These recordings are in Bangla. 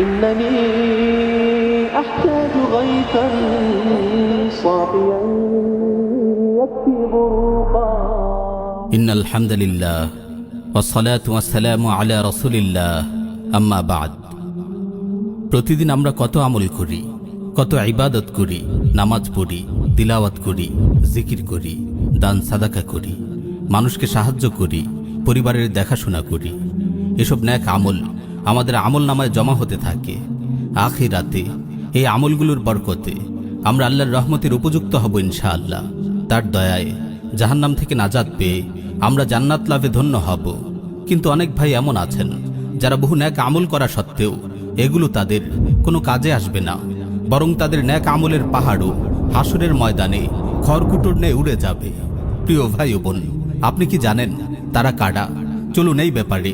إنني أحتاج غيثا صافيا يكفي ضروقا إن الحمد لله والصلاة والسلام على رسول الله أما بعد প্রতিদিন আমরা কত আমল করি কত ইবাদত করি নামাজ পড়ি তিলাওয়াত করি জিকির করি দান সাদাকা করি মানুষকে সাহায্য করি পরিবারের দেখাশোনা করি এসব ন্যাক আমল আমাদের আমল নামায় জমা হতে থাকে। আখিরাতে, এই আমলগুলোর বরকতে আমরা আল্লাহর রহমতের উপযুক্ত হব ইনশাআল্লাহ। তার দয়ায় জাহান্নাম থেকে নাজাদ পেয়ে আমরা জান্নাত লাভে ধন্য হব। কিন্তু অনেক ভাই এমন আছেন, যারা বহু ন্যাক আমল করা সত্ত্বেও এগুলো তাদের কোনো কাজে আসবে না। বরং তাদের ন্যাক আমলের পাহাড়ও হাসুরের ময়দানে খড়কুটোর নে উড়ে যাবে। প্রিয় ভাই ও বোন, আপনি কি জানেন তারা কাডা চলুন এই ব্যাপারে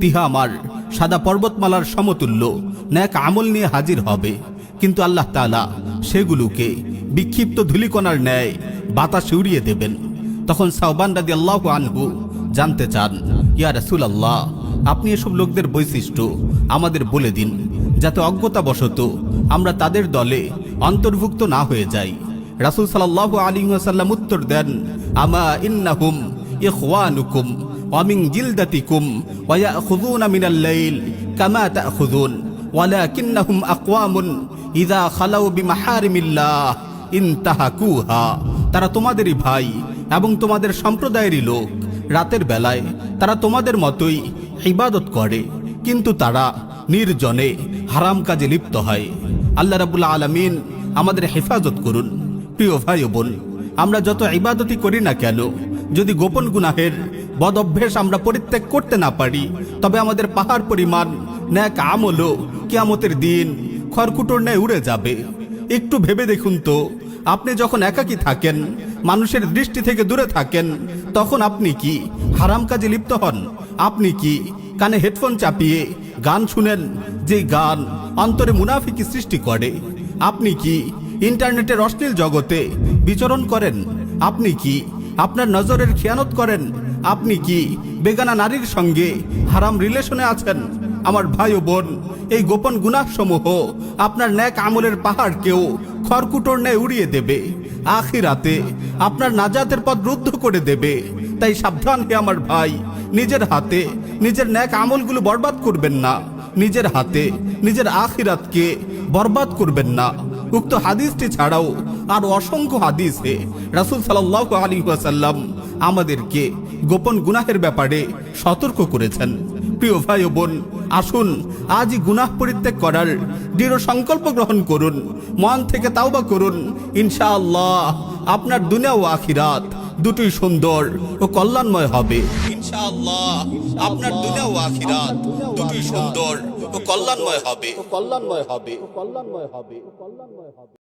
তিহামার সাদা পর্বতমালার সমতুল্য। ন্যাক আমল নিয়ে হাজির হবে। কিন্তু আল্লাহ তালা সেগুলোকে বিক্ষিপ্ত ধুলিকণার ন্যায় বাতাসে উড়িয়ে দেবেন। তখন সাহবান রাদি আল্লাহ আনহু জানতে চান, ইয়া রাসুল আল্লাহ আপনি এসব লোকদের বৈশিষ্ট্য আমাদের বলে দিন, যাতে অজ্ঞতাবশত আমরা তাদের দলে অন্তর্ভুক্ত না হয়ে যাই। রাসুল সাল্লাহ আলী সাল্লাম উত্তর দেন, আমা ইন্নাহুম ইখওয়ানুকুম ওয়ামিন জিলদাতিকুম ওয়ায়াখুযুনা মিনাল লাইল কামা তাখুযুন ওয়ালাকিন্নাহুম আকওয়ামুন ইযা খালাউ বিমাহারিমিল্লাহ ইনতাহাকুহা তারা তোমাদেরই ভাই এবং তোমাদের সম্প্রদায়েরই লোক। রাতের বেলায় তারা তোমাদের মতোই ইবাদত করে। কিন্তু তারা নির্জনে হারাম কাজে লিপ্ত হয়। আল্লাহ রাবুল্লাহ আলমিন আমাদের হেফাজত করুন। প্রিয় ভাই বোন আমরা যত ইবাদতই করি না কেন, যদি গোপন গুনাহের বদ অভ্যেস আমরা পরিত্যাগ করতে না পারি, তবে আমাদের পাহাড় পরিমাণ, ন্যাক আমলও কিয়ামতের দিন খড়কুটোর ন্যায় উড়ে যাবে। একটু ভেবে দেখুন তো, আপনি যখন একাকী থাকেন, মানুষের দৃষ্টি থেকে দূরে থাকেন, তখন আপনি কি হারাম কাজে লিপ্ত হন? আপনি কি কানে হেডফোন চাপিয়ে গান শুনেন, যে গান অন্তরে মুনাফিকি সৃষ্টি করে? আপনি কি ইন্টারনেটের অশ্লীল জগতে বিচরণ করেন। আপনি কি আপনার নজরের খেয়ানত করেন? আপনি কি বেগানা নারীর সঙ্গে হারাম রিলেশনে আছেন? আমার ভাই ও বোন, এই গোপন গুনাহসমূহ আপনার ন্যাক আমলের পাহাড়কেও খড়কুটোর ন্যায় উড়িয়ে দেবে। আখিরাতে আপনার নাজাতের পথ রুদ্ধ করে দেবে। তাই সাবধান হে আমার ভাই, নিজের হাতে নিজের ন্যাক আমলগুলো বরবাদ করবেন না। নিজের হাতে নিজের আখিরাতকে বরবাদ করবেন না। উক্ত হাদিসটি ছাড়াও আর অসংখ্য হাদিসে রাসুল সাল্লাহ আলী ওয়াসাল্লাম আমাদেরকে গোপন গুনাহের ব্যাপারে সতর্ক করেছেন। প্রিয় ভাই ও বোন, আসুন আজই গুনাহ পরিত্যাগ করার দৃঢ় সংকল্প গ্রহণ করুন, মন থেকে তাওবা করুন। ইনশাআল্লাহ আপনার দুনিয়া ও আখিরাত দুটোই সুন্দর ও কল্যাণময় হবে। ইনশাআল্লাহ আপনার দুনিয়া ও আখিরাত দুটোই সুন্দর ও কল্যাণময় হবে। কল্যাণময় হবে। কল্যাণময় হবে। কল্যাণময় হবে।